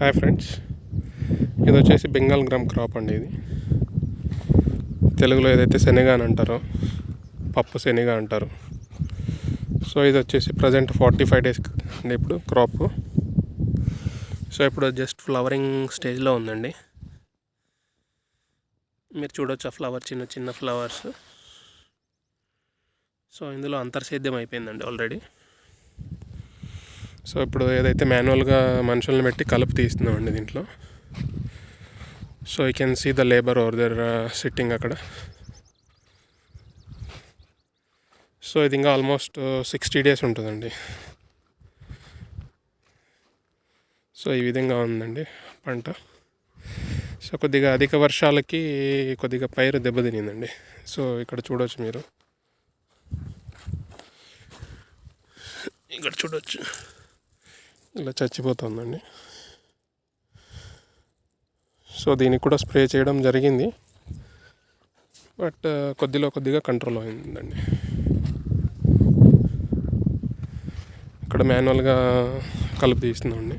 Hi friends. ఇది వచ్చేసి Bengal gram crop అండి ఇది. తెలుగులో ఏదైతే శనగ అని అంటారో పప్పు శనగ అంటారు. సో ఇది వచ్చేసి ప్రజెంట్ ఫార్టీ ఫైవ్ డేస్ అండి ఇప్పుడు క్రాప్. సో ఇప్పుడు జస్ట్ ఫ్లవరింగ్ స్టేజ్లో ఉందండి. మీరు చూడొచ్చు ఆ ఫ్లవర్ చిన్న చిన్న ఫ్లవర్స్. సో ఇందులో అంతర్సేద్యం అయిపోయిందండి ఆల్రెడీ. సో ఇప్పుడు ఏదైతే మాన్యువల్గా మనుషుల్ని పెట్టి కలుపు తీస్తున్నామండి దీంట్లో. So you can see the labour over there sitting అక్కడ. సో ఇది ఇంకా ఆల్మోస్ట్ సిక్స్టీ డేస్ ఉంటుందండి. సో ఈ విధంగా ఉందండి పంట. సో కొద్దిగా అధిక వర్షాలకి కొద్దిగా పైరు దెబ్బతినిందండి సో ఇక్కడ చూడవచ్చు మీరు. ఇక్కడ చూడవచ్చు ఇలా చచ్చిపోతుందండి. సో దీనికి కూడా స్ప్రే చేయడం జరిగింది. బట్ కొద్దిలో కొద్దిగా కంట్రోల్ అయిందండి. ఇక్కడ మాన్యువల్గా కలుపు తీస్తుందండి